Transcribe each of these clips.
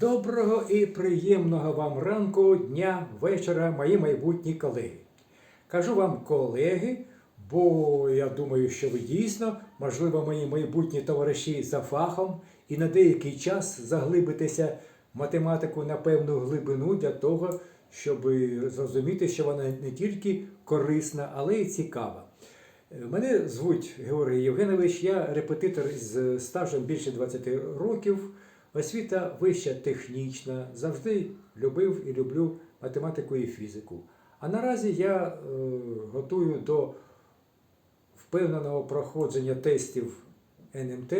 Доброго і приємного вам ранку, дня, вечора, мої майбутні колеги. Кажу вам колеги, бо я думаю, що ви дійсно, можливо, мої майбутні товариші за фахом і на деякий час заглибитеся математику на певну глибину для того, щоб зрозуміти, що вона не тільки корисна, але й цікава. Мене звуть Георгій Євгенович, я репетитор з стажем більше 20 років. Освіта вища технічна, завжди любив і люблю математику і фізику. А наразі я е, готую до впевненого проходження тестів НМТ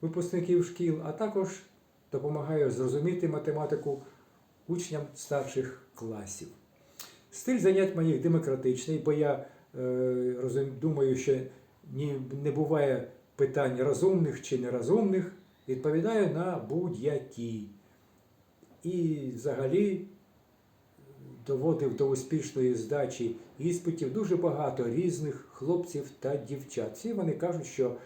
випускників шкіл, а також допомагаю зрозуміти математику учням старших класів. Стиль занять моїх демократичний, бо я е, розум- думаю, що ні, не буває питань розумних чи нерозумних, відповідаю на будь-які. І взагалі доводив до успішної здачі іспитів дуже багато різних хлопців та дівчат. Всі вони кажуть, що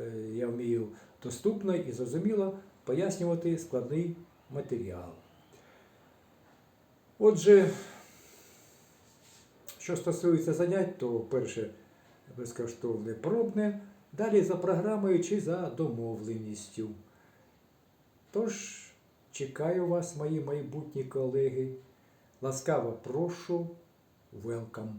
е, я вмію доступно і зрозуміло пояснювати складний матеріал. Отже, що стосується занять, то перше безкоштовне пробне, далі за програмою чи за домовленістю. Тож, чекаю вас, мої майбутні колеги. Ласкаво прошу, welcome.